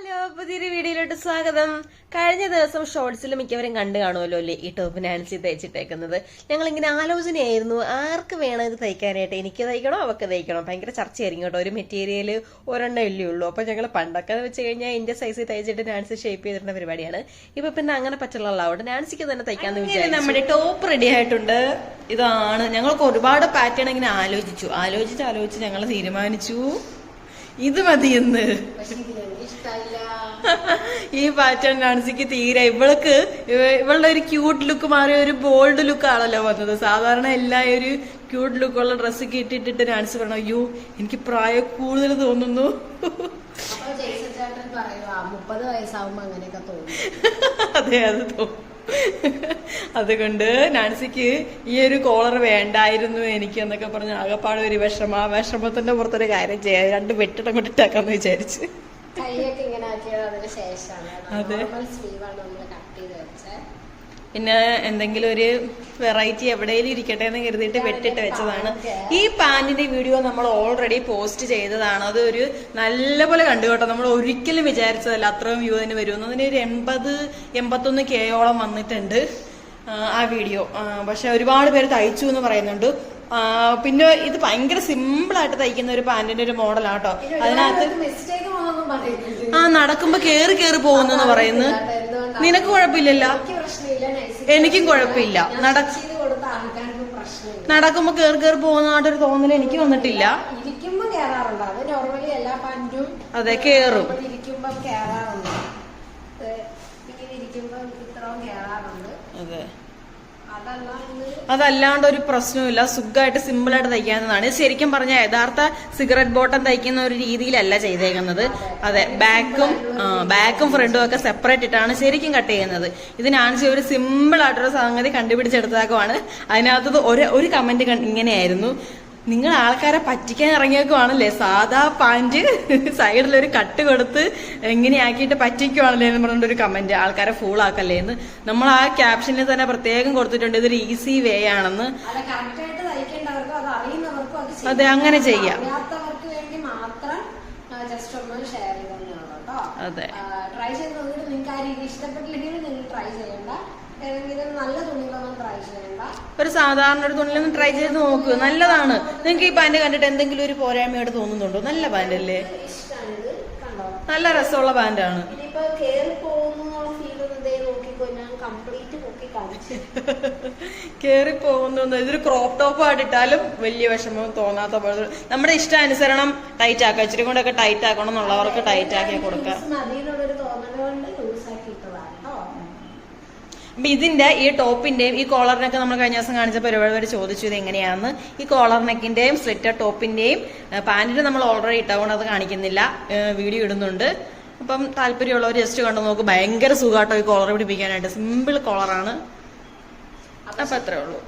Hello പുതിയൊരു വീഡിയോയിലോട്ട് സ്വാഗതം. കഴിഞ്ഞ ദിവസം ഷോർട്സിൽ മിക്കവരും കണ്ടു കാണുമല്ലോ അല്ലേ ഈ ടോപ്പ് നാൻസി തയ്ച്ചിട്ടേക്കുന്നത്. ഞങ്ങൾ ഇങ്ങനെ ആലോചനയായിരുന്നു ആർക്ക് വേണം ഇത് തയ്ക്കാനായിട്ട്? എനിക്ക് തയ്ക്കണോ അവക്ക് തയ്ക്കണോ? ഭയങ്കര ചർച്ചയായിരിക്കും കേട്ടോ. ഒരു മെറ്റീരിയൽ ഒരെണ്ണം ഇല്ലേ ഉള്ളൂ. അപ്പൊ ഞങ്ങൾ പണ്ടൊക്കെ വെച്ച് കഴിഞ്ഞാൽ എന്റെ സൈസിൽ തയ്ച്ചിട്ട് നാൻസി ഷേപ്പ് ചെയ്തിരുന്ന പരിപാടിയാണ്. ഇപ്പൊ പിന്നെ അങ്ങനെ പറ്റുള്ള ആളാവട്ടെ നാൻസിക്ക് തന്നെ തയ്ക്കാന്ന് വിചാരിച്ചു. നമ്മുടെ ടോപ്പ് റെഡി ആയിട്ടുണ്ട്. ഇതാണ്. ഞങ്ങൾക്ക് ഒരുപാട് പാറ്റേൺ ഇങ്ങനെ ആലോചിച്ചു. ആലോചിച്ച് ആലോചിച്ച് ഞങ്ങൾ തീരുമാനിച്ചു. ഇത് മതിയെന്ന് ഈ പാറ്റേൺ നാൻസിക്ക് തീരെ. ഇവൾക്ക് ഇവ- ഇവളുടെ ഒരു ക്യൂട്ട് ലുക്ക് മാറിയ ഒരു ബോൾഡ് ലുക്ക് ആണല്ലോ വന്നത്. സാധാരണ എല്ലാ ഒരു ക്യൂട്ട് ലുക്കുള്ള ഡ്രസ്സ് ഇട്ടിട്ടിട്ട് നാൻസി പറഞ്ഞു അയ്യോ എനിക്ക് പ്രായം കൂടുതൽ തോന്നുന്നു. അതെ അത് തോന്നും. അതുകൊണ്ട് നാൻസിക്ക് ഈ ഒരു കോളർ വേണ്ടായിരുന്നു എനിക്ക് എന്നൊക്കെ പറഞ്ഞ് ആകപ്പാട് ഒരു വിഷമ. ആ വിഷമത്തിന്റെ പുറത്തൊരു കാര്യം ചെയ്യാം രണ്ട് വെട്ടിടം കൊണ്ടിട്ടാക്കാന്ന് വിചാരിച്ച്. അതെ. നോർമൽ സ്ലീവാണ് നമ്മൾ കട്ട് ചെയ്ത് വെച്ചത് പിന്നെ എന്തെങ്കിലും ഒരു വെറൈറ്റി എവിടെയെങ്കിലും ഇരിക്കട്ടെ എന്ന് കരുതിയിട്ട് വെട്ടിട്ട് വെച്ചതാണ്. ഈ പാന്റിന്റെ വീഡിയോ നമ്മൾ ഓൾറെഡി പോസ്റ്റ് ചെയ്തതാണ്. അതൊരു നല്ലപോലെ കണ്ടു കേട്ടോ. നമ്മൾ ഒരിക്കലും വിചാരിച്ചതല്ല അത്രയും വ്യൂ അതിന് വരുമെന്ന്. അതിന് ഒരു എൺപത് എൺപത്തൊന്ന് കെയോളം വന്നിട്ടുണ്ട് ആ, വീഡിയോ പക്ഷെ ഒരുപാട് പേര് തയ്ച്ചു എന്ന് പറയുന്നുണ്ട്. പിന്നെ ഇത് ഭയങ്കര സിമ്പിൾ ആയിട്ട് തയ്ക്കുന്ന ഒരു പാന്റിന്റെ ഒരു മോഡലാട്ടോ അതിനകത്ത് മിസ്റ്റേക്ക് ആ നടക്കുമ്പോ കേറി കേറി പോകുന്നെന്ന് പറയുന്നു. നിനക്ക് കുഴപ്പമില്ലല്ലോ. എനിക്ക് കുഴപ്പമില്ല. നടക്കുമ്പോ കേറി കേറി പോകുന്നതായിട്ടൊരു തോന്നൽ എനിക്ക് വന്നിട്ടില്ല. അത് കേറും. അതെ. അതല്ലാണ്ട് ഒരു പ്രശ്നമില്ല സുഖമായിട്ട് സിമ്പിളായിട്ട് തയ്ക്കാവുന്നതാണ്. ശരിക്കും പറഞ്ഞ യഥാർത്ഥ സിഗരറ്റ് ബോട്ടം തയ്ക്കുന്ന ഒരു രീതിയിലല്ല ചെയ്തേക്കുന്നത്. അതെ ബാക്കും ബാക്കും ഫ്രണ്ടും ഒക്കെ സെപ്പറേറ്റ് ഇട്ടാണ് ശരിക്കും കട്ട് ചെയ്യുന്നത്. ഇതിനാണിച്ച് ഒരു സിമ്പിൾ ആയിട്ടൊരു സംഗതി കണ്ടുപിടിച്ചെടുത്താക്കുവാണ്. അതിനകത്തത് ഒരു ഒരു കമന്റ് ഇങ്ങനെയായിരുന്നു. നിങ്ങൾ ആൾക്കാരെ പറ്റിക്കാൻ ഇറങ്ങിയേക്കുവാണല്ലേ? സാധാ പാന്റ് സൈഡിൽ ഒരു കട്ട് കൊടുത്ത് എങ്ങനെയാക്കിയിട്ട് പറ്റിക്കുവാണല്ലേ എന്ന് പറഞ്ഞൊരു കമന്റ്. ആൾക്കാരെ ഫൂൾ ആക്കല്ലേ എന്ന്. നമ്മൾ ആ ക്യാപ്ഷനിൽ തന്നെ പ്രത്യേകം കൊടുത്തിട്ടുണ്ട്. ഇതൊരു ഈസി വേ ആണെന്ന്. അത് അങ്ങനെ ചെയ്യാം. അതെ. ട്രൈ ചെയ്ത് നോക്കിയിട്ട് നിങ്ങൾക്ക് ആ രീതി ഇഷ്ടപ്പെട്ടില്ലെങ്കിൽ നിങ്ങൾ ട്രൈ ചെയ്യണ്ട. ഏതെങ്കിലും നല്ല തുണികളൊന്നും ട്രൈ ചെയ്യണ്ട. ഒരു സാധാരണ ഒരു തുണിലൊന്ന് ട്രൈ ചെയ്ത് നോക്ക്. നല്ലതാണ്. നിങ്ങൾക്ക് ഈ പാന്റ് കണ്ടിട്ട് എന്തെങ്കിലും ഒരു പോരായ്മയോട് തോന്നുന്നുണ്ടോ? നല്ല പാന്റ് അല്ലേ? നല്ല രസമുള്ള പാന്റാണ് ആണ്. കേറി പോകുന്നു ഇതൊരു ക്രോപ്പ് ടോപ്പ് ആയിട്ടിട്ടാലും വലിയ വിഷമം തോന്നാത്ത പോലെ. നമ്മുടെ ഇഷ്ടാനുസരണം ടൈറ്റ് ആക്കാം ഇച്ചിരി കൊണ്ടൊക്കെ ടൈറ്റ് ആക്കണം എന്നുള്ളവർക്ക് ടൈറ്റ് ആക്കി കൊടുക്കാം മതിയെന്നുള്ളൊരു തോന്നൽ കൊണ്ട് ലൂസ് ആക്കി ഇട്ടതാണ് കേട്ടോ ഇതിന്റെ ഈ ടോപ്പിന്റെയും ഈ കോളറിനൊക്കെ നമ്മൾ കഴിഞ്ഞ ദിവസം കാണിച്ച പരിപാടി വരെ ചോദിച്ചു ഇത് എങ്ങനെയാന്ന്. ഈ കോളർ നെക്കിന്റെയും സ്ലിറ്റർ ടോപ്പിന്റെയും പാന്റിന് നമ്മൾ ഓൾറെഡി ഇട്ടുകൊണ്ട് അത് കാണിക്കുന്നില്ല. വീഡിയോ ഇടുന്നുണ്ട്. അപ്പം താല്പര്യമുള്ളവർ ജസ്റ്റ് കണ്ടു നോക്ക്. ഭയങ്കര സുഖമായിട്ടോ ഈ കോളർ പിടിപ്പിക്കാനായിട്ട്. സിമ്പിൾ കോളറാണ് അപ്പൊ അത്രേ ഉള്ളൂ.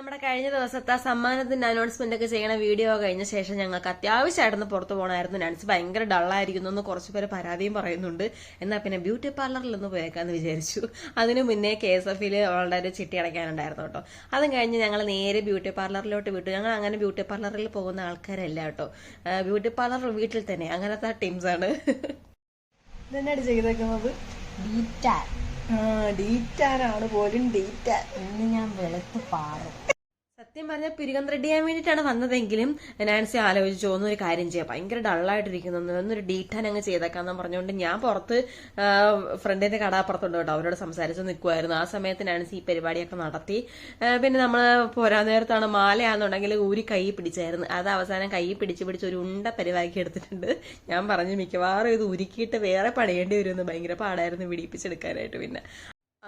നമ്മുടെ കഴിഞ്ഞ ദിവസത്തെ സമ്മാനത്തിന്റെ അനൗൺസ്മെന്റ് ഒക്കെ ചെയ്യണ വീഡിയോ കഴിഞ്ഞ ശേഷം ഞങ്ങൾക്ക് അത്യാവശ്യമായിട്ടൊന്ന് പുറത്തു പോകണമായിരുന്നു നൻസ് ഭയങ്കര ഡള്ളായിരിക്കുന്നു എന്ന് കുറച്ച് പേര് പരാതിയും പറയുന്നുണ്ട്. എന്നാൽ പിന്നെ ബ്യൂട്ടി പാർലറിൽ ഒന്ന് പോയേക്കാന്ന് വിചാരിച്ചു. അതിനു മുന്നേ കെ എസ് എഫിൽ അവളുടെ ഒരു ചിട്ടി അടയ്ക്കാനുണ്ടായിരുന്നു കേട്ടോ. അതും കഴിഞ്ഞ് ഞങ്ങൾ നേരെ ബ്യൂട്ടി പാർലറിലോട്ട് വിട്ടു. ഞങ്ങൾ അങ്ങനെ ബ്യൂട്ടി പാർലറിൽ പോകുന്ന ആൾക്കാരല്ല കേട്ടോ. ബ്യൂട്ടി പാർലർ വീട്ടിൽ തന്നെ. അങ്ങനത്തെ ടീംസ് ആണ്. ഇതെന്നാണ് ചെയ്തേക്കുന്നത്? ഡീറ്റാൻ ഡീറ്റാനാണ് പോലും ഡീറ്റാൻ ഇന്ന് ഞാൻ വെളുത്ത് പാറും. സത്യം പറഞ്ഞാൽ പിരികം ത്രെഡ് ചെയ്യാൻ വേണ്ടിയിട്ടാണ് വന്നതെങ്കിലും നാൻസി ആലോചിച്ചു ഒന്നൊരു കാര്യം ചെയ്യാം. ഭയങ്കര ഡള്ളായിട്ടിരിക്കുന്നു ഒന്നൊരു ഡീറ്റാൻ അങ്ങ് ചെയ്തേക്കാന്ന് പറഞ്ഞുകൊണ്ട് ഞാൻ പുറത്ത് ഫ്രണ്ടിന്റെ കടാപ്പുറത്തുണ്ട് കേട്ടോ. അവരോട് സംസാരിച്ച് നിൽക്കുമായിരുന്നു ആ സമയത്ത് നാൻസി ഈ പരിപാടിയൊക്കെ നടത്തി. പിന്നെ നമ്മൾ പോരാൻ നേരത്താണ് മാലയാണെന്നുണ്ടെങ്കിൽ ഊരി കൈ പിടിച്ചായിരുന്നു. അത് അവസാനം കൈ പിടിച്ച് പിടിച്ച് ഒരു ഉണ്ട പരിവാക്കി എടുത്തിട്ടുണ്ട്. ഞാൻ പറഞ്ഞു മിക്കവാറും ഇത് ഉരുക്കിയിട്ട് വേറെ പണിയേണ്ടി വരുമെന്ന് ഭയങ്കര പാടായിരുന്നു പിടിപ്പിച്ചെടുക്കാനായിട്ട് പിന്നെ.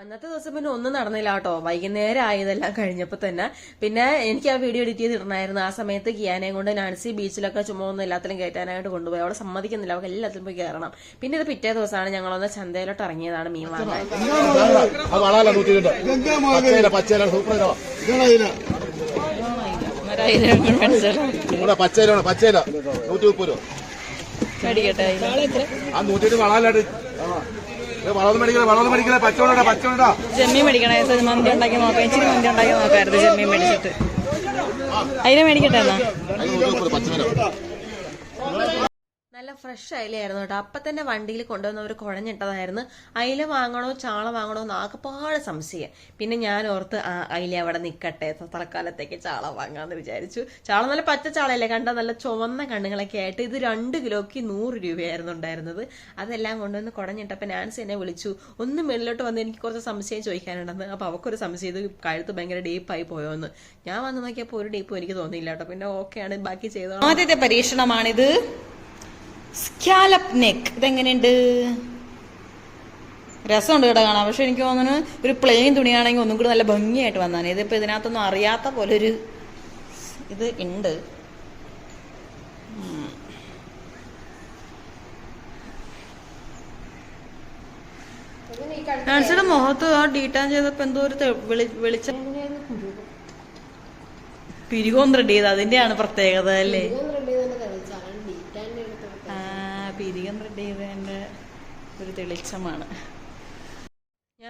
അന്നത്തെ ദിവസം പിന്നെ ഒന്നും നടന്നില്ല കേട്ടോ. വൈകുന്നേരം ആയതെല്ലാം കഴിഞ്ഞപ്പോൾ തന്നെ. പിന്നെ എനിക്ക് ആ വീഡിയോ എഡിറ്റ് ചെയ്തിട്ടുണ്ടായിരുന്നു ആ സമയത്ത് കിയാനെ കൊണ്ട് നാൻസി ബീച്ചിലൊക്കെ ചുമ്മാ ഒന്നും എല്ലാത്തിലും കയറ്റാനായിട്ട് കൊണ്ടുപോയി. അവളെ സമ്മതിക്കുന്നില്ല. അവൾക്ക് എല്ലാത്തിലും പോയി കയറണം പിന്നെ ഇത് പിറ്റേ ദിവസമാണ് ഞങ്ങളൊന്ന് ചന്തയിലോട്ട് ഇറങ്ങിയതാണ് മീൻ വാങ്ങാൻ. പച്ചയില പച്ചയിലാണ് നൂറ്റി മുപ്പത് രൂപ. ആ നൂറ്റി രണ്ട് വളാലായിട്ട് ജമ്മി മേടിക്കണേ മന്തി ഉണ്ടാക്കി നോക്കാം. ഇച്ചിരി മന്തി ഉണ്ടാക്കി നോക്കായിരുന്നു ജമ്മി മേടിച്ചിട്ട്. അതിനെ മേടിക്കട്ടെ എന്നാ? നല്ല ഫ്രഷ് അയിലായിരുന്നു കേട്ടോ. അപ്പൊ തന്നെ വണ്ടിയിൽ കൊണ്ടുവന്നവർ കുഴഞ്ഞിട്ടതായിരുന്നു. അയില വാങ്ങണോ ചാള വാങ്ങണോ എന്ന് ആകെപ്പാട് സംശയം. പിന്നെ ഞാൻ ഓർത്ത് ആ അയില അവിടെ നിൽക്കട്ടെ തൽക്കാലത്തേക്ക് ചാള വാങ്ങാന്ന് വിചാരിച്ചു. ചാള നല്ല പച്ച ചാളയല്ലേ കണ്ട നല്ല ചുവന്ന കണ്ണുകളൊക്കെ ആയിട്ട് ഇത് രണ്ട് കിലോയ്ക്ക് നൂറ് രൂപയായിരുന്നു ഉണ്ടായിരുന്നത്. അതെല്ലാം കൊണ്ടുവന്ന് കുടഞ്ഞിട്ടപ്പോൾ നാൻസി എന്നെ വിളിച്ചു. ഒന്ന് മുകളിലോട്ട് വന്ന് എനിക്ക് കുറച്ച് സംശയം ചോദിക്കാനുണ്ടെന്ന്. അപ്പോൾ അവക്കൊരു സംശയം ഇത് കഴുത്ത് ഭയങ്കര ഡീപ്പായി പോയോന്ന്. ഞാൻ വന്ന് നോക്കിയപ്പോൾ ഒരു ഡീപ്പും എനിക്ക് തോന്നിയില്ല കേട്ടോ. പിന്നെ ഓക്കെയാണ് ബാക്കി ചെയ്തോ ആദ്യത്തെ പരീക്ഷണമാണിത്. Scallop neck ഇതെങ്ങനെയുണ്ട്? രസമുണ്ട് കേട്ടോ കാണാൻ. പക്ഷെ എനിക്ക് തോന്നുന്നു ഒരു പ്ലെയിൻ തുണിയാണെങ്കിൽ ഒന്നും കൂടി നല്ല ഭംഗിയായിട്ട് വന്നാണ് ഇതിപ്പോ ഇതിനകത്തൊന്നും അറിയാത്ത പോലെ ഒരു ഇത് ഉണ്ട്. നാൻസിയുടെ മുഖത്ത് ആ ഡീറ്റാൻ ചെയ്തപ്പോ എന്തോ ഒരു തെ- വെളി- റെഡി പിരികോം ത്രെഡ് ചെയ്ത് അതിന്റെയാണ് പ്രത്യേകത അല്ലേ ഇതൊന്നും റെഡി തന്നെ തെളിച്ചാണ് ഡീറ്റാന്റെ എടുത്ത് ആ പിരികം ത്രെഡ് ചെയ്തതിന്റെ തെളിച്ചമാണ്.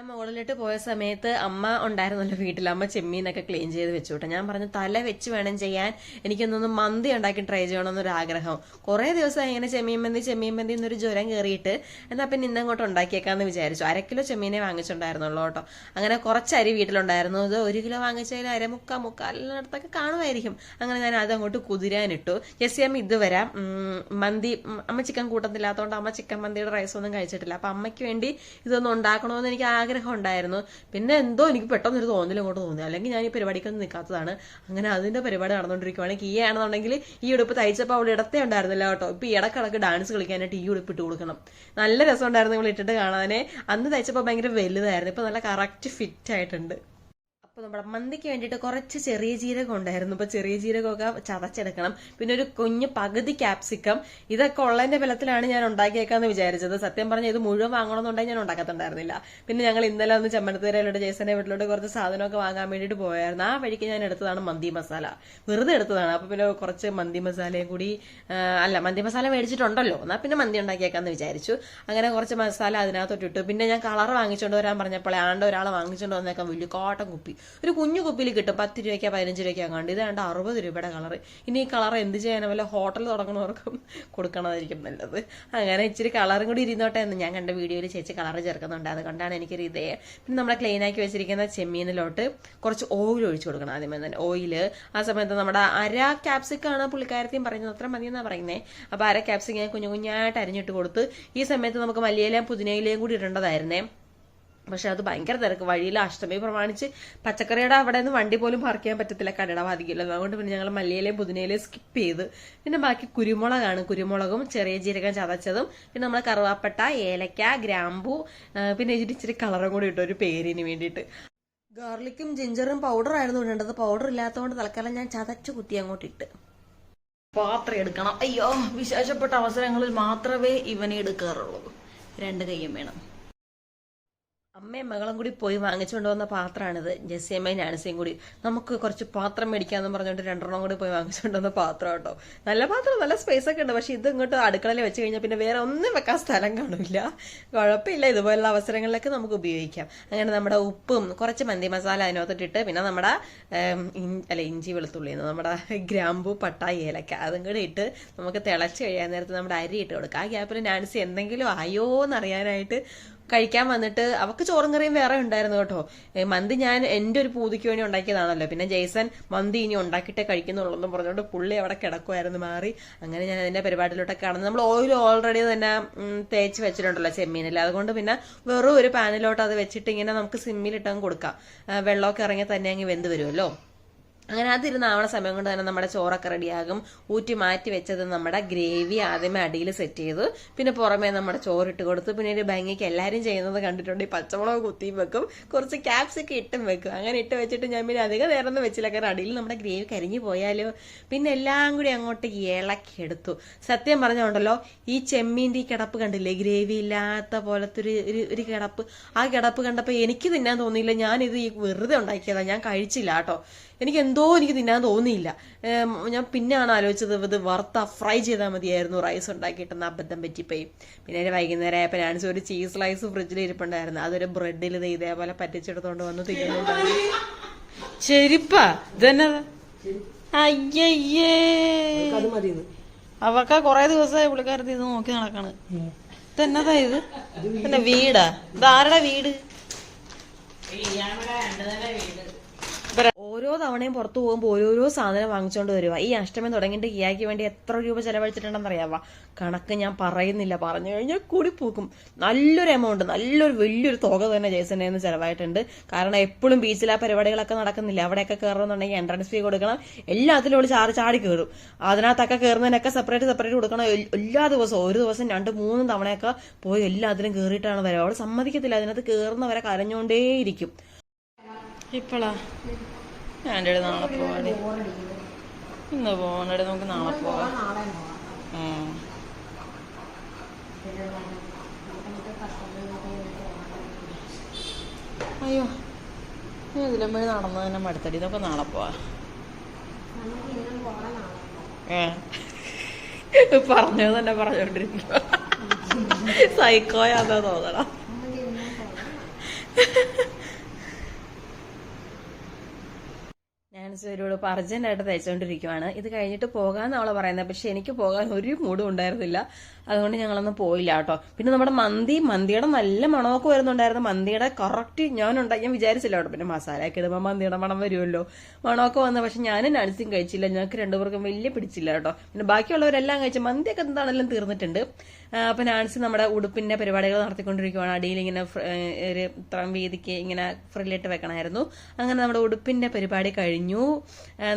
ഞാൻ മുകളിലോട്ട് പോയ സമയത്ത് അമ്മ ഉണ്ടായിരുന്നല്ലോ വീട്ടിൽ. അമ്മ ചെമ്മീനൊക്കെ ക്ലീൻ ചെയ്ത് വെച്ചോട്ടെ. ഞാൻ പറഞ്ഞു തല വെച്ച് വേണം ചെയ്യാൻ. എനിക്കൊന്നൊന്ന് മന്തി ഉണ്ടാക്കി ട്രൈ ചെയ്യണമെന്നൊരു ആഗ്രഹം കുറേ ദിവസമായി ഇങ്ങനെ ചെമ്മീൻ മന്തി ചെമ്മീൻ മന്തി എന്നൊരു ജ്വരം കയറിയിട്ട് എന്നാൽ പിന്നെ ഇന്നങ്ങോട്ട് ഉണ്ടാക്കിയേക്കാന്ന് വിചാരിച്ചു. അര കിലോ ചെമ്മീനെ വാങ്ങിച്ചിട്ടുണ്ടായിരുന്നുള്ളൂ കേട്ടോ. അങ്ങനെ കുറച്ച് അരി വീട്ടിലുണ്ടായിരുന്നു. അത് ഒരു കിലോ വാങ്ങിച്ചതിൽ അര മുക്കാ മുക്കാലിനടുത്തൊക്കെ കാണുമായിരിക്കും. അങ്ങനെ ഞാൻ അത് അങ്ങോട്ട് കുതിരാനിട്ടു ജെസ്സിയമ്മ ഇത് വരാം. മന്തി അമ്മ ചിക്കൻ കൂട്ടത്തില്ലാത്തതുകൊണ്ട് അമ്മ ചിക്കൻ മന്തിയുടെ റൈസ് ഒന്നും കഴിച്ചിട്ടില്ല. അപ്പൊ അമ്മയ്ക്ക് വേണ്ടി ഇതൊന്നും ഉണ്ടാക്കണമെന്ന് എനിക്ക് ആഗ്രഹം ഉണ്ടായിരുന്നു പിന്നെ എന്തോ എനിക്ക് പെട്ടെന്നൊരു തോന്നൽ ഇങ്ങോട്ട് തോന്നി. അല്ലെങ്കിൽ ഞാൻ ഈ പരിപാടിക്കൊന്നും നിൽക്കാത്തതാണ്. അങ്ങനെ അതിന്റെ പരിപാടി നടന്നുകൊണ്ടിരിക്കുവാണ് ഈ ആണെന്നുണ്ടെങ്കിൽ ഈ ഉടുപ്പ് തയ്ച്ചപ്പോൾ അവൾ ഇടത്തേ ഉണ്ടായിരുന്നില്ല കേട്ടോ. ഇപ്പൊ ഇടക്കിടക്ക് ഡാൻസ് കളിക്കാനായിട്ട് ഈ ഉടുപ്പ് ഇട്ട് കൊടുക്കണം. നല്ല രസം ഉണ്ടായിരുന്നു ഇട്ടിട്ട് കാണാനെ. അന്ന് തയ്ച്ചപ്പോൾ ഭയങ്കര വലുതായിരുന്നു. ഇപ്പൊ നല്ല കറക്റ്റ് ഫിറ്റ് ആയിട്ടുണ്ട്. അപ്പോൾ നമ്മുടെ മന്തിക്ക് വേണ്ടിയിട്ട് കുറച്ച് ചെറിയ ജീരകം ഉണ്ടായിരുന്നു. അപ്പോൾ ചെറിയ ജീരകമൊക്കെ ചതച്ചെടുക്കണം. പിന്നെ ഒരു കുഞ്ഞ് പകുതി ക്യാപ്സിക്കം ഇതൊക്കെ ഉള്ളതിന്റെ ബലത്തിലാണ് ഞാൻ ഉണ്ടാക്കിയേക്കാന്ന് വിചാരിച്ചത്. സത്യം പറഞ്ഞാൽ ഇത് മുഴുവൻ വാങ്ങണമെന്നുണ്ടെങ്കിൽ ഞാൻ ഉണ്ടാക്കത്തുണ്ടായിരുന്നില്ല. പിന്നെ ഞങ്ങൾ ഇന്നലെ ഒന്ന് ചമ്മനത്തേരയിലോട്ട് ജേസന്റെ വീട്ടിലോട്ട് കുറച്ച് സാധനമൊക്കെ വാങ്ങാൻ വേണ്ടിയിട്ട് പോയായിരുന്നു. ആ വഴിക്ക് ഞാൻ എടുത്തതാണ് മന്തി മസാല. വെറുതെ എടുത്തതാണ്. അപ്പോൾ പിന്നെ കുറച്ച് മന്തി മസാലയും കൂടി അല്ല മന്തി മസാല മേടിച്ചിട്ടുണ്ടല്ലോ. എന്നാൽ പിന്നെ മന്തി ഉണ്ടാക്കിയേക്കാന്ന് വിചാരിച്ചു. അങ്ങനെ കുറച്ച് മസാല അതിനകത്തോട്ട് ഇട്ടു. പിന്നെ ഞാൻ കളർ വാങ്ങിച്ചുകൊണ്ട് വരാൻ പറഞ്ഞപ്പോൾ ആണ്ട് ഒരാളെ വാങ്ങിച്ചുകൊണ്ട് വന്നേക്കാൻ വലിയ കോട്ടം കുപ്പി. ഒരു കുഞ്ഞു കുപ്പിയിൽ കിട്ടും പത്ത് രൂപയ്ക്കോ പതിനഞ്ച് രൂപയ്ക്കോ കണ്ട്. ഇതാണ്ട് അറുപത് രൂപയുടെ കളർ ഇനി ഈ കളർ എന്ത് ചെയ്യാനും? വല്ല ഹോട്ടൽ തുടങ്ങുന്നവർക്കും കൊടുക്കണതായിരിക്കും നല്ലത്. അങ്ങനെ ഇച്ചിരി കളറും കൂടി ഇരുന്നോട്ടെ എന്ന് ഞാൻ കണ്ട വീഡിയോയിൽ ചേച്ചി കളർ ചേർക്കുന്നുണ്ട്. അതുകൊണ്ടാണ് എനിക്കൊരു ഇതേ. പിന്നെ നമ്മളെ ക്ലീൻ ആക്കി വെച്ചിരിക്കുന്ന ചെമ്മീനിലോട്ട് കുറച്ച് ഓയിൽ ഒഴിച്ചു കൊടുക്കണം ആദ്യമേ തന്നെ. ഓയിൽ ആ സമയത്ത് നമ്മുടെ അര ക്യാപ്സിക്കാണ് പുള്ളിക്കാരത്തെയും പറയുന്നത്. അത്ര മതി എന്നാ പറയുന്നത് അപ്പൊ അര ക്യാപ്സിക്ക് കുഞ്ഞു കുഞ്ഞായിട്ട് അരിഞ്ഞിട്ട് കൊടുത്ത് ഈ സമയത്ത് നമുക്ക് മല്ലിയിലയും പുതിനയിലയും കൂടി ഇടേണ്ടതായിരുന്നേ. പക്ഷെ അത് ഭയങ്കര തിരക്ക്. വഴിയിൽ അഷ്ടമി പ്രമാണിച്ച് പച്ചക്കറിയുടെ അവിടെ നിന്ന് വണ്ടി പോലും പാർക്ക് ചെയ്യാൻ പറ്റത്തില്ല. കടട വാദിക്കില്ല അതുകൊണ്ട് പിന്നെ ഞങ്ങൾ മല്ലിയിലെയും പുതിനയിലെയും സ്കിപ്പ് ചെയ്ത് പിന്നെ ബാക്കി കുരുമുളകാണ്. കുരുമുളകും ചെറിയ ജീരകം ചതച്ചതും പിന്നെ നമ്മൾ കറുവാപ്പട്ട ഏലക്ക ഗ്രാമ്പു പിന്നെ ഇതിന് ഇച്ചിരി കളറും കൂടി ഇട്ടു. ഒരു പേരിന് വേണ്ടിയിട്ട്. ഗാർലിക്കും ജിഞ്ചറും പൗഡർ ആയിരുന്നു ഇടേണ്ടത്. പൗഡർ ഇല്ലാത്തതുകൊണ്ട് തൽക്കാലം ഞാൻ ചതച്ച് കുത്തി അങ്ങോട്ട് ഇട്ട്. പാത്രം എടുക്കണം. അയ്യോ വിശേഷപ്പെട്ട അവസരങ്ങളിൽ മാത്രമേ ഇവനെ എടുക്കാറുള്ളൂ. രണ്ട് കൈയും വേണം. അമ്മയും മകളും കൂടി പോയി വാങ്ങിച്ചുകൊണ്ട് വന്ന പാത്രമാണിത്. ജെസ്സിയമ്മയും ഞാനസിയും കൂടി. നമുക്ക് കുറച്ച് പാത്രം മേടിക്കാന്ന് പറഞ്ഞുകൊണ്ട് രണ്ടെണ്ണം കൂടി പോയി വാങ്ങിച്ചുകൊണ്ട് വന്ന പാത്രം കേട്ടോ നല്ല പാത്രം നല്ല സ്പേസ് ഒക്കെ ഉണ്ട്. പക്ഷെ ഇത് ഇങ്ങോട്ട് അടുക്കളയിൽ വെച്ച് കഴിഞ്ഞാൽ പിന്നെ വേറെ ഒന്നും വെക്കാൻ സ്ഥലം കാണില്ല. കുഴപ്പമില്ല. ഇതുപോലുള്ള അവസരങ്ങളിലൊക്കെ നമുക്ക് ഉപയോഗിക്കാം. അങ്ങനെ നമ്മുടെ ഉപ്പും കുറച്ച് മന്തി മസാല അതിനകത്തിട്ടിട്ട് പിന്നെ നമ്മുടെ അല്ല ഇഞ്ചി വെളുത്തുള്ളി നമ്മുടെ ഗ്രാമ്പു പട്ട ഏലക്ക അതും കൂടി ഇട്ട് നമുക്ക് തിളച്ച് കഴിയാൻ നേരത്ത് നമ്മുടെ അരി ഇട്ട് കൊടുക്കുക ആ ഗ്യാപ്പിൽ നാൻസി എന്തെങ്കിലും ആയോ എന്നറിയാനായിട്ട് കഴിക്കാൻ വന്നിട്ട് അവക്ക് ചോറും കറിയും വേറെ ഉണ്ടായിരുന്നു കേട്ടോ. മന്തി ഞാൻ എന്റെ ഒരു പൂതിക്ക് വേണ്ടി ഉണ്ടാക്കിയതാണല്ലോ. പിന്നെ ജെയ്സൺ മന്തി ഇനി ഉണ്ടാക്കിയിട്ടേ കഴിക്കുന്നുള്ളൂ പറഞ്ഞുകൊണ്ട് പുള്ളി അവിടെ കിടക്കുമായിരുന്നു മാറി. അങ്ങനെ ഞാൻ അതിന്റെ പരിപാടിയിലോട്ടൊക്കെ കാണുന്നത് നമ്മൾ ഓയിൽ ഓൾറെഡി തന്നെ തേച്ച് വെച്ചിട്ടുണ്ടല്ലോ ചെമ്മീനിൽ. അതുകൊണ്ട് പിന്നെ വെറും ഒരു പാനിലോട്ട് അത് വെച്ചിട്ട് ഇങ്ങനെ നമുക്ക് സിമ്മിലിട്ടങ്ങ് കൊടുക്കാം. വെള്ളമൊക്കെ ഇറങ്ങി തന്നെ അങ്ങ് വെന്ത് വരുമല്ലോ. അങ്ങനെ അതിരുന്ന് ആവണ സമയം കൊണ്ട് തന്നെ നമ്മുടെ ചോറൊക്കെ റെഡിയാകും. ഊറ്റി മാറ്റി വെച്ചത് നമ്മുടെ ഗ്രേവി ആദ്യമേ അടിയിൽ സെറ്റ് ചെയ്തു. പിന്നെ പുറമേ നമ്മുടെ ചോറിട്ട് കൊടുത്തു. പിന്നെ ഒരു ഭംഗിക്ക് എല്ലാവരും ചെയ്യുന്നത് കണ്ടിട്ടുണ്ട്. ഈ പച്ചമുളക് കുത്തിയും വെക്കും. കുറച്ച് ക്യാപ്സൊക്കെ ഇട്ടും വെക്കും. അങ്ങനെ ഇട്ട് വെച്ചിട്ട് ഞാൻ പിന്നെ അധികം നേരം ഒന്നും വെച്ചില്ല. കാരണം അടിയിൽ നമ്മുടെ ഗ്രേവി കരിഞ്ഞു പോയാലോ. പിന്നെ എല്ലാം കൂടി അങ്ങോട്ട് ഇളക്കിയെടുത്തു സത്യം പറഞ്ഞുണ്ടല്ലോ ഈ ചെമ്മീന്റെ ഈ കിടപ്പ് കണ്ടില്ലേ? ഗ്രേവി ഇല്ലാത്ത പോലത്തെ ഒരു- ഒരു കിടപ്പ്. ആ കിടപ്പ് കണ്ടപ്പോൾ എനിക്ക് തിന്നാൻ തോന്നിയില്ല. ഞാനിത് ഈ വെറുതെ ഉണ്ടാക്കിയതാണ് ഞാൻ കഴിച്ചില്ല കേട്ടോ. എനിക്ക് എന്തോ എനിക്ക് തിന്നാൻ തോന്നിയില്ല. ഞാൻ പിന്നെയാണ് ആലോചിച്ചത് ഇത് വറുത്ത ഫ്രൈ ചെയ്താൽ മതിയായിരുന്നു റൈസ് ഉണ്ടാക്കിയിട്ടെന്ന് അബദ്ധം പറ്റിപ്പോയി. പിന്നെ ഒരു വൈകുന്നേരം ആയപ്പോൾ ഞാൻ ഒരു ചീസ് സ്ലൈസ് ഫ്രിഡ്ജിൽ ഇരിപ്പുണ്ടായിരുന്നു. അതൊരു ബ്രെഡിൽ ഇത് ഇതേപോലെ പറ്റിച്ചെടുത്തോണ്ട് വന്ന് തിന്നുന്നുണ്ടായിരുന്നു ചെരിപ്പാ? ഇതന്നെ? അയ്യേ അവക്ക കൊറേ ദിവസമായി പുള്ളിക്കാരത്തി ഇത് നോക്കി നടക്കാണ്. ഇതെന്നതാ ഇത്? പിന്നെ വീടാ. ഇത് ആരുടെ വീട്? ഓരോ തവണയും പുറത്തു പോകുമ്പോൾ ഓരോരോ സാധനം വാങ്ങിച്ചുകൊണ്ട് വരിക ഈ അഷ്ടമി തുടങ്ങിയിട്ട് കിയാക്ക് വേണ്ടി എത്ര രൂപ ചെലവഴിച്ചിട്ടുണ്ടെന്ന് അറിയാവാ കണക്ക് ഞാൻ പറയുന്നില്ല. പറഞ്ഞു കഴിഞ്ഞാൽ കൂടി പോകും നല്ലൊരു എമൗണ്ട് നല്ലൊരു വലിയൊരു തുക തന്നെ ജയ്സന്റെ നിന്ന് ചെലവായിട്ടുണ്ട്. കാരണം എപ്പോഴും ബീച്ചിൽ ആ പരിപാടികളൊക്കെ നടക്കുന്നില്ല. അവിടെയൊക്കെ കയറണമെന്നുണ്ടെങ്കിൽ എൻട്രൻസ് ഫീ കൊടുക്കണം. എല്ലാത്തിലും ഉള്ള ചാർജ് ചാടി കയറും. അതിനകത്തൊക്കെ കയറുന്നതിനൊക്കെ സെപ്പറേറ്റ് സെപ്പറേറ്റ് കൊടുക്കണം. എല്ലാ ദിവസവും ഒരു ദിവസം രണ്ട് മൂന്നും തവണയൊക്കെ പോയി എല്ലാത്തിലും കയറിയിട്ടാണ് വരിക അവൾ സമ്മതിക്കത്തില്ല. അതിനകത്ത് കയറുന്നവരെ കരഞ്ഞുകൊണ്ടേയിരിക്കും ഇപ്പളാ? ഞാൻ എന്റെ നാളെ പോവാടി. ഇന്ന് പോകണ്ടേ നമുക്ക് നാളെ പോവാം. അയ്യോ ഞാൻ ഇതിലും വഴി നടന്നു തന്നെ മടുത്തടി. ഇതൊക്കെ നാളെ പോവാ. ഏ. പറഞ്ഞത് തന്നെ പറഞ്ഞോണ്ടിരിക്കുക സൈക്കോയാന്നോ തോന്നണം. പോകാം ഞാൻ അർജന്റായിട്ട് തയ്ച്ചുകൊണ്ടിരിക്കുവാണ് ഇത് കഴിഞ്ഞിട്ട് പോകാന്ന് അവളെ പറയുന്നത് പക്ഷെ എനിക്ക് പോകാൻ ഒരു മൂടും ഉണ്ടായിരുന്നില്ല. അതുകൊണ്ട് ഞങ്ങളൊന്നും പോയില്ല കേട്ടോ. പിന്നെ നമ്മുടെ മന്തി മന്തിയുടെ നല്ല മണമൊക്കെ വരുന്നുണ്ടായിരുന്നു. മന്തിയുടെ കറക്റ്റ് ഞാൻ ഉണ്ടാക്കി ഞാൻ വിചാരിച്ചില്ല കേട്ടോ. പിന്നെ മസാലയൊക്കെ ഇടുമ്പോൾ മന്തിയുടെ മണം വരുമല്ലോ. മണമൊക്കെ വന്നു. പക്ഷെ ഞാനും നട്സും കഴിച്ചില്ല. ഞങ്ങൾക്ക് രണ്ടുപേർക്കും വലിയ പിടിച്ചില്ല കേട്ടോ. പിന്നെ ബാക്കിയുള്ളവരെല്ലാം കഴിച്ചു. മന്തിയൊക്കെ എന്താണെല്ലാം തീർന്നിട്ടുണ്ട്. അപ്പൊ നാൻസി നമ്മുടെ ഉടുപ്പിന്റെ പരിപാടികൾ നടത്തിക്കൊണ്ടിരിക്കുവാണ്. അടിയിൽ ഇങ്ങനെ ഒരു ഇത്രയും വീതിക്ക് ഇങ്ങനെ ഫ്രില്ലിട്ട് വെക്കണമായിരുന്നു. അങ്ങനെ നമ്മുടെ ഉടുപ്പിന്റെ പരിപാടി കഴിഞ്ഞു.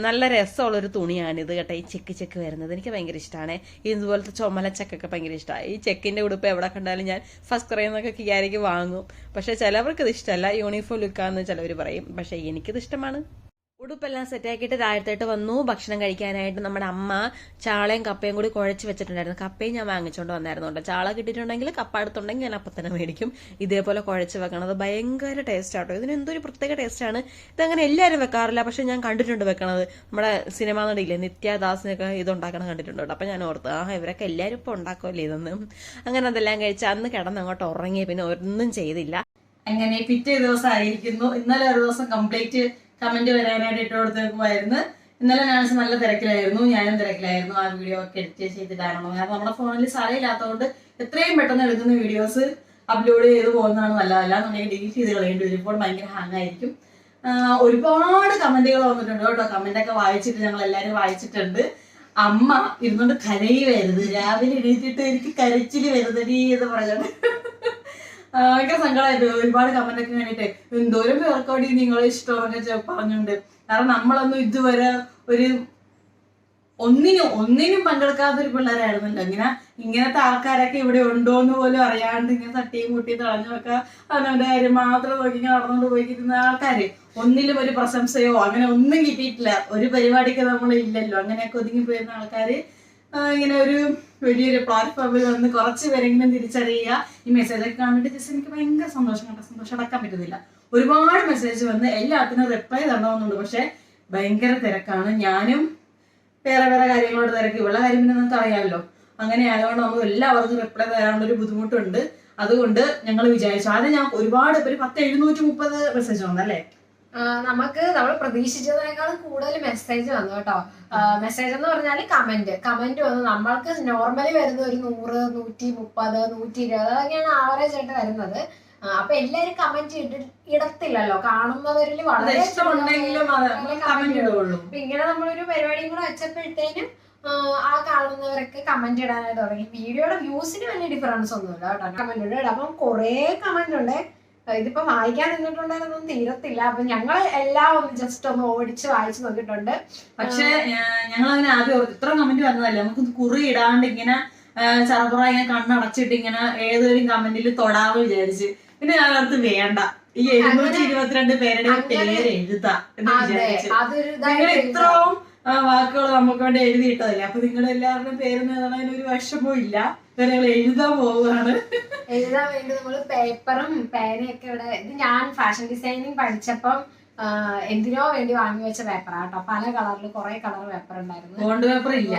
നല്ല രസമുള്ള ഒരു തുണിയാണിത് കേട്ടോ ഈ ചെക്ക് ചെക്ക് വരുന്നത്. എനിക്ക് ഭയങ്കര ഇഷ്ടമാണ് ഇതുപോലത്തെ ചുമല ചെക്കൊക്കെ ഭയങ്കര ഇഷ്ടമാണ് ഈ ചെക്കിന്റെ ഉടുപ്പ് എവിടെ കണ്ടാലും ഞാൻ ഫസ്റ്റ് ക്രൈയിൽ നിന്നൊക്കെ കിയാരിക്ക് വാങ്ങും. പക്ഷേ ചിലവർക്ക് ഇത് ഇഷ്ടമല്ല. യൂണിഫോം ലുക്കാന്ന് ചിലവർ പറയും. പക്ഷെ എനിക്കിത് ഇഷ്ടമാണ്. ഉടുപ്പെല്ലാം സെറ്റാക്കിയിട്ട് താഴത്തോട്ട് വന്നു. ഭക്ഷണം കഴിക്കാനായിട്ട് നമ്മുടെ അമ്മ ചാളയും കപ്പയും കൂടി കുഴച്ച് വെച്ചിട്ടുണ്ടായിരുന്നു. കപ്പയും ഞാൻ വാങ്ങിച്ചുകൊണ്ട് വന്നായിരുന്നു കേട്ടോ. ചാള കിട്ടിയിട്ടുണ്ടെങ്കിൽ കപ്പ അടുത്തുണ്ടെങ്കിൽ ഞാൻ അപ്പം തന്നെ മേടിക്കും. ഇതേപോലെ കുഴച്ച് വെക്കണത് ഭയങ്കര ടേസ്റ്റ് ആട്ടോ. ഇതിന് എന്തൊരു പ്രത്യേക ടേസ്റ്റാണ് ഇതങ്ങനെ എല്ലാവരും വെക്കാറില്ല. പക്ഷെ ഞാൻ കണ്ടിട്ടുണ്ട് വെക്കണത്. നമ്മുടെ സിനിമ നടിയില്ലേ നിത്യദാസിനൊക്കെ ഇത് ഉണ്ടാക്കണം കണ്ടിട്ടുണ്ട് അപ്പം ഞാൻ ഓർത്ത് ആ ഇവരൊക്കെ എല്ലാവരും ഇപ്പോൾ ഉണ്ടാക്കുമല്ലേ ഇതൊന്ന്? അങ്ങനെ അതെല്ലാം കഴിച്ച് അന്ന് കിടന്ന് അങ്ങോട്ട് ഉറങ്ങി പിന്നെ ഒന്നും ചെയ്തില്ല. അങ്ങനെ പിറ്റേ ദിവസം ആയിരിക്കുന്നു. ഇന്നലെ ഒരു ദിവസം കംപ്ലീറ്റ് കമന്റ് വരാനായിട്ട് ഇട്ട് കൊടുത്തേക്കുമായിരുന്നു. ഇന്നലെ ഞാൻ നല്ല തിരക്കിലായിരുന്നു. ഞാനും തിരക്കിലായിരുന്നു ആ വീഡിയോ ഒക്കെ എഡിറ്റ് ചെയ്തിട്ടാണോ കാരണം നമ്മുടെ ഫോണിൽ സ്ഥലമില്ലാത്തതുകൊണ്ട് എത്രയും പെട്ടെന്ന് എടുക്കുന്ന വീഡിയോസ് അപ്ലോഡ് ചെയ്ത് പോകുന്നതാണ് നല്ലതല്ല എന്നുണ്ടെങ്കിൽ ഡിലീറ്റ് ചെയ്ത് കളയേണ്ടി വരും. ഇപ്പോൾ ഭയങ്കര ഹാങ് ആയിരിക്കും. ഒരുപാട് കമന്റുകൾ വന്നിട്ടുണ്ട് കേട്ടോ. കമന്റ് ഒക്കെ വായിച്ചിട്ട് ഞങ്ങൾ എല്ലാവരും വായിച്ചിട്ടുണ്ട്. അമ്മ ഇരുന്നുകൊണ്ട് കരയുമായിരുന്നു രാവിലെ എഴുതിയിട്ട് എനിക്ക് കരച്ചിൽ വരുന്നടി എന്ന് പറഞ്ഞത് ഭയങ്കര സങ്കടമായിട്ട് ഒരുപാട് കമന്റ് ഒക്കെ കണ്ടിട്ട്. എന്തോരം പേർക്കോടി നിങ്ങളെ ഇഷ്ടമെന്നൊക്കെ പറഞ്ഞുണ്ട് കാരണം നമ്മളൊന്നും ഇതുവരെ ഒരു ഒന്നിനും ഒന്നിനും പങ്കെടുക്കാത്ത ഒരു പിള്ളേരായിരുന്നല്ലോ. ഇങ്ങനെ ഇങ്ങനത്തെ ആൾക്കാരൊക്കെ ഇവിടെ ഉണ്ടോ എന്ന് പോലും അറിയാണ്ട് ഇങ്ങനെ തട്ടിയും മുട്ടിയും തളഞ്ഞൊക്കെ അവനവന്റെ കാര്യം മാത്രം നോക്കി നടന്നുകൊണ്ട് പോയിരിക്കുന്ന ആൾക്കാര്. ഒന്നിലും ഒരു പ്രശംസയോ അങ്ങനെ ഒന്നും കിട്ടിയിട്ടില്ല. ഒരു പരിപാടിക്ക് നമ്മൾ ഇല്ലല്ലോ. അങ്ങനെയൊക്കെ ഒതുങ്ങി പോയിരുന്ന ആൾക്കാര് ഇങ്ങനെ ഒരു വലിയൊരു പ്ലാറ്റ്ഫോമിൽ വന്ന് കുറച്ച് പേരെങ്കിലും തിരിച്ചറിയുക. ഈ മെസ്സേജ് ഒക്കെ കണ്ടിട്ട് ജസ്റ്റ് എനിക്ക് ഭയങ്കര സന്തോഷം കണ്ട സന്തോഷം അടക്കാൻ പറ്റുന്നില്ല. ഒരുപാട് മെസ്സേജ് വന്ന് എല്ലാത്തിനും റിപ്ലൈ തരണമെന്നുണ്ട്. പക്ഷെ ഭയങ്കര തിരക്കാണ്. ഞാനും വേറെ വേറെ കാര്യങ്ങളോട് തിരക്ക്. ഇവളുടെ കാര്യം പിന്നെ നമുക്ക് അറിയാമല്ലോ. അങ്ങനെ ആയതുകൊണ്ട് നമുക്ക് എല്ലാവർക്കും റിപ്ലൈ തരാനുള്ള ഒരു ബുദ്ധിമുട്ടുണ്ട്. അതുകൊണ്ട് ഞങ്ങൾ വിചാരിച്ചു. ആദ്യം ഞാൻ ഒരുപാട് ഒരു പത്ത് എഴുന്നൂറ്റി മുപ്പത് മെസ്സേജ് വന്നല്ലേ നമുക്ക് നമ്മൾ പ്രതീക്ഷിച്ചതിനേക്കാളും കൂടുതൽ മെസ്സേജ് വന്നു കേട്ടോ. മെസ്സേജ് എന്ന് പറഞ്ഞാൽ കമന്റ് കമന്റ് വന്നു. നമ്മൾക്ക് നോർമലി വരുന്ന ഒരു നൂറ് നൂറ്റി മുപ്പത് നൂറ്റി ഇരുപത് അതൊക്കെയാണ് ആവറേജ് ആയിട്ട് വരുന്നത്. അപ്പൊ എല്ലാരും കമന്റ് ഇടത്തില്ലല്ലോ. കാണുന്നവരിൽ വളരെ അപ്പൊ ഇങ്ങനെ നമ്മളൊരു പരിപാടിയും കൂടെ വെച്ചപ്പോഴത്തേനും ആ, കാണുന്നവരൊക്കെ കമന്റ് ഇടാനായി തുടങ്ങി. വീഡിയോയുടെ വ്യൂസിന് വലിയ ഡിഫറൻസ് ഒന്നുമില്ല കേട്ടോ. കമന്റ് ഉണ്ട് അപ്പം കുറേ കമന്റ് ഉണ്ട്. ഇതിപ്പോ വായിക്കാൻ നിന്നിട്ടുണ്ടെന്നൊന്നും തീരത്തില്ല. അപ്പൊ ഞങ്ങൾ എല്ലാം ഒന്ന് ജസ്റ്റ് ഒന്ന് ഓടിച്ച് വായിച്ചു നോക്കിയിട്ടുണ്ട്. പക്ഷെ ഞങ്ങൾ അങ്ങനെ ആദ്യം ഇത്ര കമന്റ് വന്നതല്ല? നമുക്ക് കുറി ഇടാണ്ട് ഇങ്ങനെ ചറപ്പുറ ഇങ്ങനെ കണ്ണടച്ചിട്ട് ഇങ്ങനെ ഏതൊരു കമന്റിൽ തൊടാവ് വിചാരിച്ച്. പിന്നെ ഞാൻ അടുത്ത് വേണ്ട. ഈ എഴുന്നൂറ്റി ഇരുപത്തിരണ്ട് പേരുടെ പേര് എഴുതാ എന്ന് വിചാരിച്ചു. അതൊരു നിങ്ങൾ ഇത്രയും വാക്കുകൾ നമുക്ക് വേണ്ടി എഴുതിയിട്ടതല്ലേ? അപ്പൊ നിങ്ങളുടെ എല്ലാവരുടെയും പേര് ഒരു വിഷമവും ഇല്ല. ഞങ്ങൾ എഴുതാൻ പോവുകയാണ്. എഴുതാൻ വേണ്ടി നമ്മൾ പേപ്പറും പേനയും ഒക്കെ ഇവിടെ ഇത് ഞാൻ ഫാഷൻ ഡിസൈനിങ് പഠിച്ചപ്പം എന്തിനോ വേണ്ടി വാങ്ങി വെച്ച പേപ്പറാ കേട്ടോ പല കളറിൽ കുറെ കളർ പേപ്പർ ഉണ്ടായിരുന്നു. ബോണ്ട് പേപ്പർ ഇല്ല.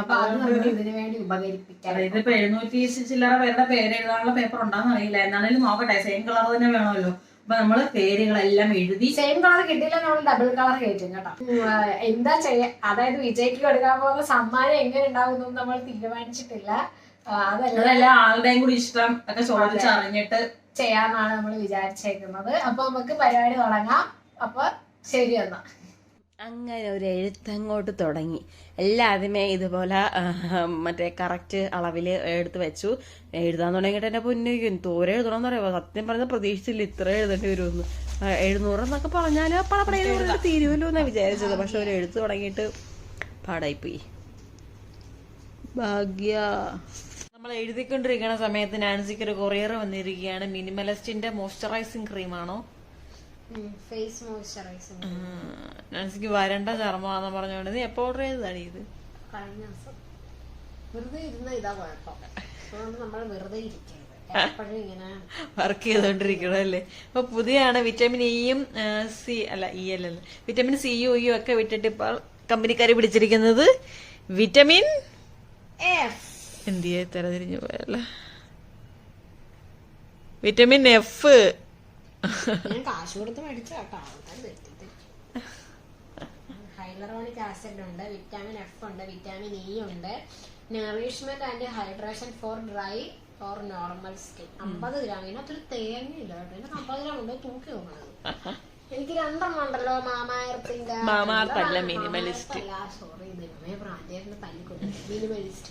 അപ്പൊ അത് നമുക്ക് ഇതിനു വേണ്ടി ഉപകരിപ്പിക്കാം. ഇതിപ്പോ എഴുന്നൂറ്റി ചില്ലറ പേരുടെ പേര് എഴുതാനുള്ള പേപ്പർ ഉണ്ടാന്ന് അറിയില്ല. എന്നാലും നോക്കട്ടെ സെയിം കളർ തന്നെ വേണമല്ലോ. അപ്പൊ നമ്മൾ പേരുകളെല്ലാം എഴുതി സെയിം കളർ കിട്ടിയില്ല നമ്മൾ ഡബിൾ കളർ കയറ്റും കേട്ടോ. എന്താ ചെയ്യാ? അതായത് വിജയ്ക്ക് കൊടുക്കാൻ പോകുന്ന സമ്മാനം എങ്ങനെ ഉണ്ടാകുന്നു നമ്മൾ തീരുമാനിച്ചിട്ടില്ല. അതല്ല. ആളുടെയും കൂടി ഇഷ്ടം ഒക്കെ ചോദിച്ചറിഞ്ഞിട്ട് ചെയ്യാന്നാണ് നമ്മൾ വിചാരിച്ചേക്കുന്നത്. അപ്പൊ നമുക്ക് പരിപാടി തുടങ്ങാം. അപ്പൊ ശരി എന്നാ. അങ്ങനെ ഒരു എഴുത്തങ്ങോട്ട് തുടങ്ങി. എല്ലാദ്യമേ ഇതുപോലെ മറ്റേ കറക്റ്റ് അളവിൽ എടുത്ത് വെച്ചു. എഴുതാൻ തുടങ്ങിയിട്ട് എന്നെ പൊന്നിക്കും തോരെ എഴുതണം എന്ന് പറയുമ്പോൾ സത്യം പറഞ്ഞാൽ പ്രതീക്ഷിച്ചില്ല ഇത്ര എഴുതേണ്ടി വരുമെന്ന്. എഴുന്നൂറ് എന്നൊക്കെ പറഞ്ഞാൽ പടപടയിൽ തീരുമല്ലോ എന്നാണ് വിചാരിച്ചത്. പക്ഷെ ഒരു എഴുത്ത് തുടങ്ങിയിട്ട് പാടായിപ്പോയി. ഭാഗ്യ. നമ്മൾ എഴുതിക്കൊണ്ടിരിക്കുന്ന സമയത്ത് നാൻസിക്ക് ഒരു കൊറിയർ വന്നിരിക്കുകയാണ്. മിനിമലിസ്റ്റിന്റെ മോയ്സ്ചറൈസിങ് ക്രീമാണോ? ഫേസ് മോയ്സ്ചറൈസിങ് നാൻസിക്ക് വരണ്ട ചർമ്മമാണെന്ന് പറഞ്ഞുകൊണ്ട് നീ എപ്പോ ഓർഡർ ചെയ്തതാണ് ഇത്? കഴിഞ്ഞ ദിവസം. വെറുതെ ഇരുന്ന ഇതാ കുഴപ്പം. അതുകൊണ്ട് നമ്മൾ വെറുതെ ഇരിക്കരുത്. എപ്പോഴും വർക്ക് ചെയ്തോണ്ടിരിക്കണം അല്ലേ അപ്പൊ പുതിയാണ് വിറ്റാമിൻ ഇയും സി അല്ല ഇ അല്ല വിറ്റാമിൻ സിയും ഇയും ഒക്കെ വിട്ടിട്ട് ഇപ്പോൾ കമ്പനിക്കാര് പിടിച്ചിരിക്കുന്നത് വിറ്റമിൻ എഫ് എന്തിയെ തരതിരിഞ്ഞു പോയല്ല? വിറ്റമിൻ എഫ് കാശ് കൊടുത്ത് മേടിച്ച കേട്ടോ. ഹൈലറോണിക് ആസിഡ് ഉണ്ട് വിറ്റാമിൻ എഫ് ഉണ്ട് വിറ്റാമിൻ ഇ ഉണ്ട്. Nourishment and hydration for dry or normal skin അമ്പത് ഗ്രാം. ഇതിനകത്തൊരു തേങ്ങയില്ല കേട്ടോ. ഇതിനകത്ത് അമ്പത് ഗ്രാം ഉണ്ട്? തൂക്കി നോക്കണത്. എനിക്ക് രണ്ടെണ്ണം ഉണ്ടല്ലോ മാമായത്തിന്റെ minimalist. സോറി ദൈവമേ പ്രാഞ്ചേരിന്റെ തല്ലിക്കൊണ്ട് മിനിമലിസ്റ്റ്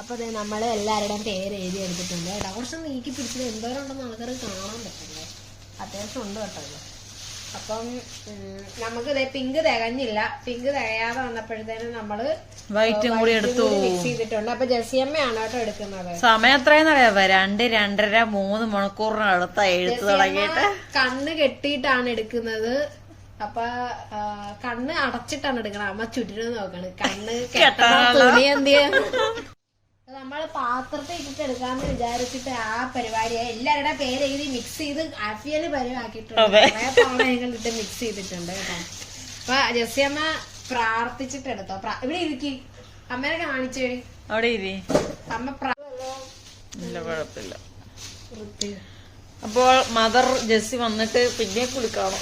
അപ്പൊ അതെ നമ്മൾ എല്ലാവരുടെയും പേര് എഴുതി എടുത്തിട്ടുണ്ട് കേട്ടോ. കുറച്ച് നീക്കി പിടിച്ചത് എന്തോരം ഉണ്ടെന്ന് ആൾക്കാർ കാണാൻ പറ്റില്ലേ അത്യാവശ്യം ഉണ്ട് കേട്ടോ ഇത്. അപ്പം നമുക്ക് ഇതേ പിങ്ക് തികഞ്ഞില്ല. പിങ്ക് തികയാതെ വന്നപ്പോഴത്തേനും നമ്മൾ വൈറ്റും കൂടി എടുത്തു. മിക്സ് ചെയ്തിട്ടുണ്ട്. അപ്പൊ ജെസിയമ്മയാണ് കേട്ടോ എടുക്കുന്നത്. സമയം എത്രയെന്ന് അറിയാവോ രണ്ട് രണ്ടര മൂന്ന് മണിക്കൂറിനടുത്ത എഴുത്ത് തുടങ്ങിയിട്ട്. കണ്ണ് കെട്ടിയിട്ടാണ് എടുക്കുന്നത്. അപ്പൊ കണ്ണ് അടച്ചിട്ടാണ് എടുക്കണം. അമ്മ ചുറ്റിനും നോക്കണ്. കണ്ണ് തുണി എന്തിയ? നമ്മൾ പാത്രത്തിൽ ഇട്ടിട്ട് എടുക്കാന്ന് വിചാരിച്ചിട്ട് ആ പരിപാടിയെ എല്ലാവരുടെ പേര് എഴുതി മിക്സ് ചെയ്ത് അഫിയൽ പരിവാക്കിയിട്ടുണ്ട്. മിക്സ് ചെയ്തിട്ടുണ്ട് കേട്ടോ. അപ്പൊ അമ്മ പ്രാർത്ഥിച്ചിട്ട് എടുത്തോ? ഇവിടെ ഇരിക്കി. അമ്മേനെ കാണിച്ചേടി അവിടെ ഇരി. അമ്മ ഇല്ല കുഴപ്പമില്ല. അപ്പോൾ മദർ ജസ്സി വന്നിട്ട് പിന്നെ കുളിക്കണം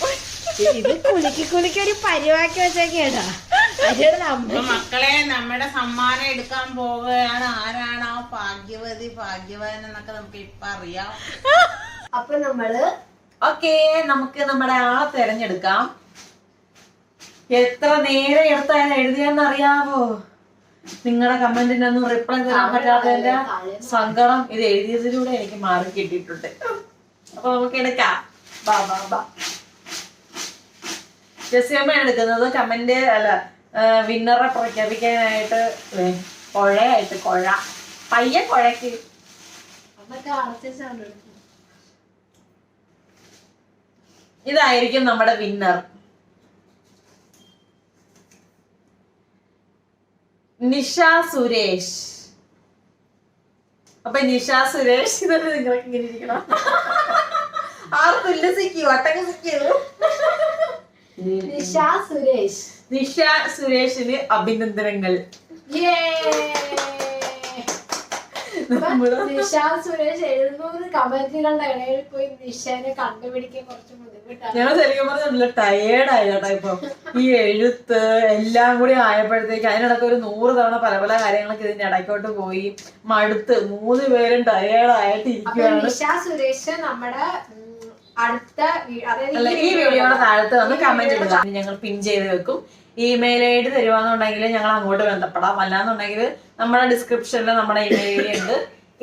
ഇത് കുലുക്കി കുലുക്കി ഒരു പരിവാക്കി വെച്ചേക്കേടാ. മക്കളെ നമ്മുടെ സമ്മാനം എടുക്കാൻ പോവുകയാണ്. ആരാണ് ആ ഭാഗ്യവതി ഭാഗ്യവാൻ എന്നൊക്കെ നമുക്ക് ഇപ്പൊ അറിയാം. അപ്പൊ നമ്മൾ ഓക്കെ നമുക്ക് നമ്മുടെ ആ തെരഞ്ഞെടുക്കാം. എത്ര നേരം എടുത്താൽ എഴുതിയെന്ന് അറിയാവോ? നിങ്ങളുടെ കമന്റിനൊന്നും റിപ്ലൈ തരാൻ പറ്റാത്തതിന്റെ സങ്കടം ഇത് എഴുതിയതിലൂടെ എനിക്ക് മാറി കിട്ടിയിട്ടുണ്ട്. അപ്പൊ നമുക്ക് എടുക്കാം. ബാ ബാ ബാ. ജസിയമ്മ എടുക്കുന്നത്. കമന്റ് അല്ല വിന്നറെ പ്രഖ്യാപിക്കാനായിട്ട് കൊഴയായിട്ട് കൊഴ പയ്യ കൊഴക്ക് ഇതായിരിക്കും നമ്മുടെ വിന്നർ നിഷ സുരേഷ്. അപ്പൊ നിഷ സുരേഷ് ഇതൊക്കെ നിങ്ങൾക്ക് ഇങ്ങനെ ഇരിക്കണം. ആർക്കും ഉല്ലസിക്കൂ ഒട്ടകസിക്കൂ നിഷ സുരേഷ്. നിഷ സുരേഷിന് അഭിനന്ദനങ്ങൾ. നിഷ സുരേഷ് എഴുന്നൂറ് കമന്റുകളുടെ ഇടയിൽ പോയി നിഷനെ കണ്ടുപിടിക്കാൻ കുറച്ച് ഞങ്ങൾ ഞാൻ ശരിക്കും പറഞ്ഞില്ല ടയേർഡായി കേട്ടോ ഇപ്പൊ. ഈ എഴുത്ത് എല്ലാം കൂടി ആയപ്പോഴത്തേക്ക് അതിനിടയ്ക്ക് ഒരു നൂറ് തവണ പല പല കാര്യങ്ങളൊക്കെ ഇതിന്റെ ഇടയ്ക്കോട്ട് പോയി. മടുത്ത് മൂന്ന് പേരും ടയേർഡായിട്ട് ഇരിക്കുകയാണ് നിഷ സുരേഷ് നമ്മുടെ അടുത്ത അല്ല ഈ വീഡിയോയുടെ താഴത്ത് വന്ന് കമന്റ് ഇടുക. ഞങ്ങൾ പിൻ ചെയ്ത് വെക്കും. ഇമെയിൽ ഐ ഡി തരുവാന്നുണ്ടെങ്കിൽ ഞങ്ങൾ അങ്ങോട്ട് ബന്ധപ്പെടാം. അല്ലാന്നുണ്ടെങ്കിൽ നമ്മുടെ ഡിസ്ക്രിപ്ഷനിൽ നമ്മുടെ ഇമെയിൽ ഐ ഡി ഉണ്ട്.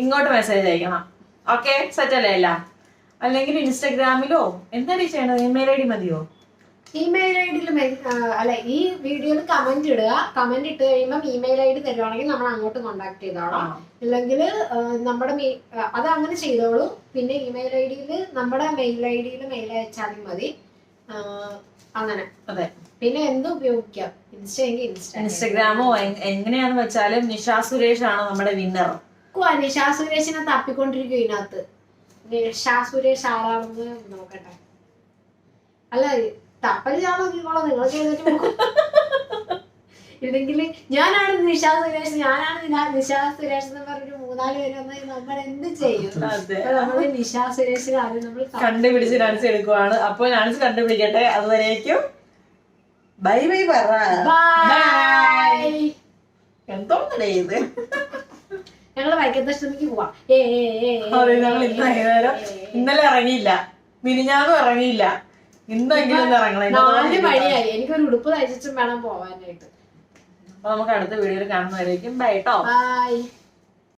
ഇങ്ങോട്ട് മെസ്സേജ് അയക്കണം. ഓക്കെ സെറ്റ് അല്ലേ അല്ല അല്ലെങ്കിൽ ഇൻസ്റ്റാഗ്രാമിലോ എന്താണ് ചെയ്യണത്? ഇമെയിൽ ഐ ഡി മതിയോ? ഇമെയിൽ ഐ ഡിയിൽ അല്ല ഈ വീഡിയോയിൽ കമന്റ് ഇടുക. കമന്റ് ഇട്ട് കഴിയുമ്പോൾ ഇമെയിൽ ഐ ഡി തരുവാണെങ്കിൽ നമ്മൾ അങ്ങോട്ട് കോണ്ടാക്ട് ചെയ്തോളാം. അല്ലെങ്കിൽ നമ്മുടെ അത് അങ്ങനെ ചെയ്തോളൂ. പിന്നെ ഇമെയിൽ ഐ ഡിയിൽ നമ്മുടെ മെയിൽ ഐ ഡിയിൽ മെയിൽ അയച്ചാലും മതി. അങ്ങനെ. അതെ. പിന്നെ എന്ത് ഉപയോഗിക്കാം? ഇൻസ്റ്റഗ്രാമോ എങ്ങനെയാന്ന് വെച്ചാലും നിഷ സുരേഷ് ആണ് നമ്മുടെ വിന്നർ നിഷാ സുരേഷിനെ തപ്പിക്കൊണ്ടിരിക്കും ഇതിനകത്ത്. നിഷാ സുരേഷ് ആരാണെന്ന് നോക്കട്ടെ. അല്ല തപ്പൽ ഞാൻ നോക്കിക്കോളാം നിങ്ങൾ ഇല്ലെങ്കിൽ ഞാനാണ് നിശാ സുരേഷ് ഞാനാണ് നിന- നിഷ സുരേഷ് എന്ന് പറഞ്ഞൊരു മൂന്ന് മൂന്നാൽ പേര് വന്നാൽ നമ്മൾ എന്ത് ചെയ്യും? നമ്മൾ നിഷ സുരേഷിനെ ആദ്യം നമ്മൾ കണ്ടുപിടിച്ച് ഡാൻസ് എടുക്കുവാണ്. അപ്പോൾ ഡാൻസ് കണ്ടുപിടിക്കട്ടെ. അതുവരേക്കും ബൈ ബൈ പറ. Bye. എന്തോന്നടേ ഇത്? ഞങ്ങൾ വൈക്കത്തെ അഷ്ടമിക്ക് പോവാം. ഏ ഞങ്ങൾ ഇന്ന് വൈകുന്നേരം ഇന്നലെ ഇറങ്ങിയില്ല. മിനിഞ്ഞാന്നും ഇറങ്ങിയില്ല. നാല് മണിയായി. എനിക്കൊരു ഉടുപ്പ് തയ്ച്ചിട്ടും വേണം പോവാനായിട്ട്. അപ്പൊ നമുക്ക് അടുത്ത വീഡിയോയിൽ കാണുന്നവരേക്കും ബൈ കേട്ടോ ബൈ